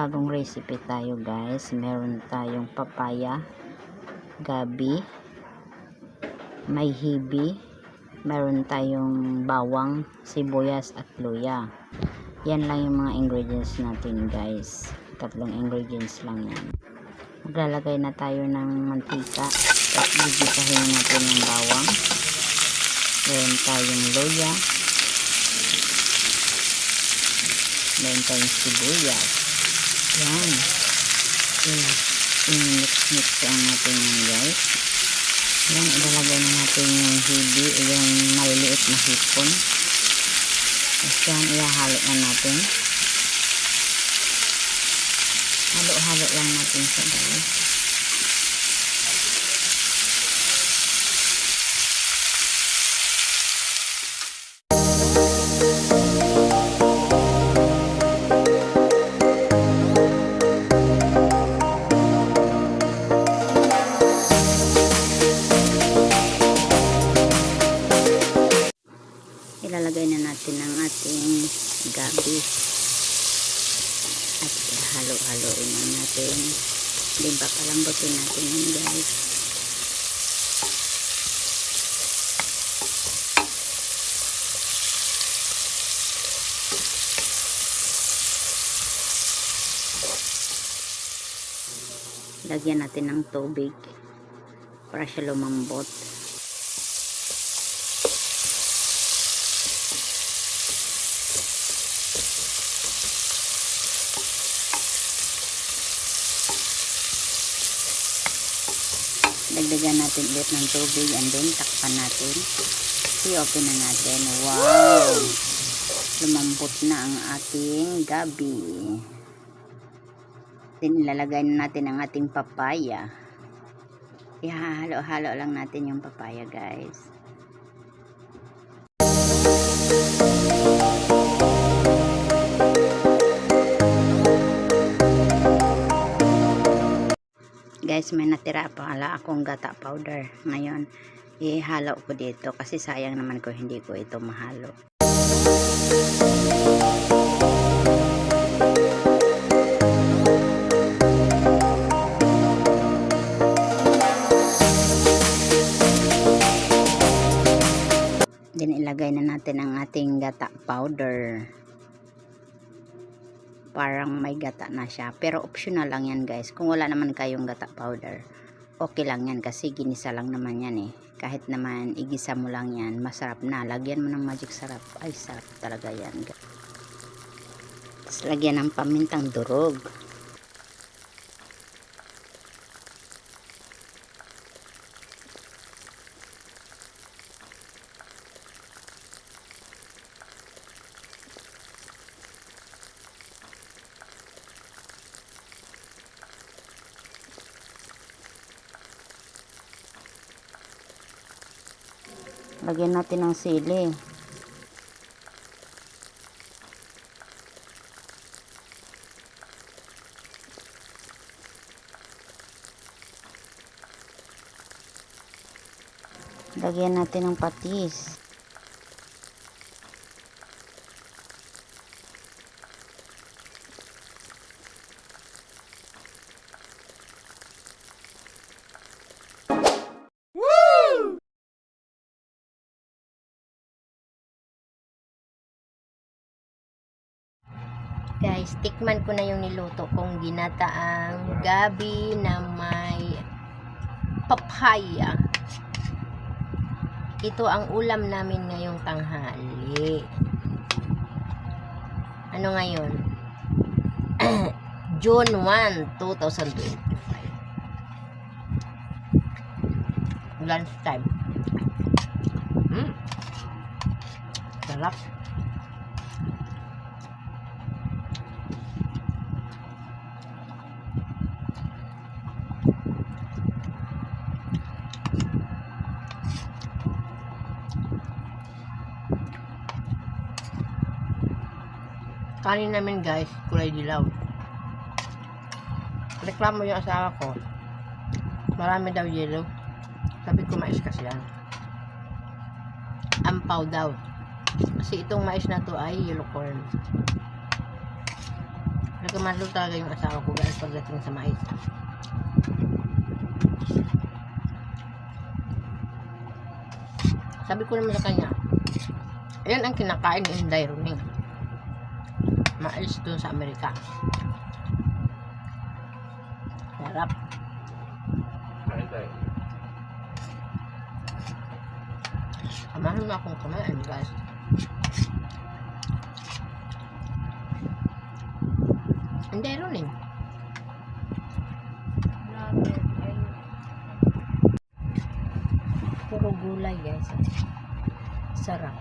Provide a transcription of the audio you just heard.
panibagong recipe tayo guys. Meron tayong papaya, gabi, may hibi, meron tayong bawang, sibuyas at luya. Yan lang yung mga ingredients natin guys. Tatlong ingredients lang yan. Maglalagay na tayo ng mantika at gigisahin natin yung bawang. Meron tayong luya. Meron tayong sibuyas. Yan. I-mix-mix lang natin yan guys. Yan, ilalagay na natin yung hibi, yung maliliit na hipon. Tapos yan, ihahalo na natin. Halo-halo lang natin siya guys. Ilalagay na natin ang ating gabi. At halo-haloin na natin. Pa palambutin natin yun guys. Lagyan natin ng tubig para siya lumambot dagdagan natin ulit ng tubig and then takpan natin. I-open na natin. Wow! Lumambot na ang ating gabi. Then ilalagay na natin ang ating papaya. Ihahalo-halo lang natin yung papaya guys guys may natira pa pala akong gata powder. Ngayon ihalo ko dito kasi sayang naman ko hindi ko ito mahalo. Din ilagay na natin ang ating gata powder parang may gata na siya. Pero optional lang yan guys. Kung wala naman kayong gata powder okay lang yan kasi ginisa lang naman yan eh. Kahit naman igisa mo lang yan masarap na. Lagyan mo ng magic sarap. Ay sarap talaga yan tapos lagyan ng pamintang durog lagyan natin ng sili. Lagyan natin ng patis guys, tikman ko na yung niluto kong ginataang gabi na may papaya. Ito ang ulam namin ngayong tanghali. Ano ngayon? June 1, 2025. Lunch time. Mm. Sarap. Kanin namin guys, kulay dilaw. Reklamo yung asawa ko. Marami daw yellow. Sabi ko mais kasi yan. Ampaw daw. Kasi itong mais na to ay yellow corn. Nagkamalo talaga yung asawa ko guys pagdating sa mais. Sabi ko naman sa kanya, ayan ang kinakain ni Inday. Mais doon sa Amerika. Sarap. Kain tayo. Amahan mo akong kumain guys. Inday Runing. Puro gulay guys. Sarap.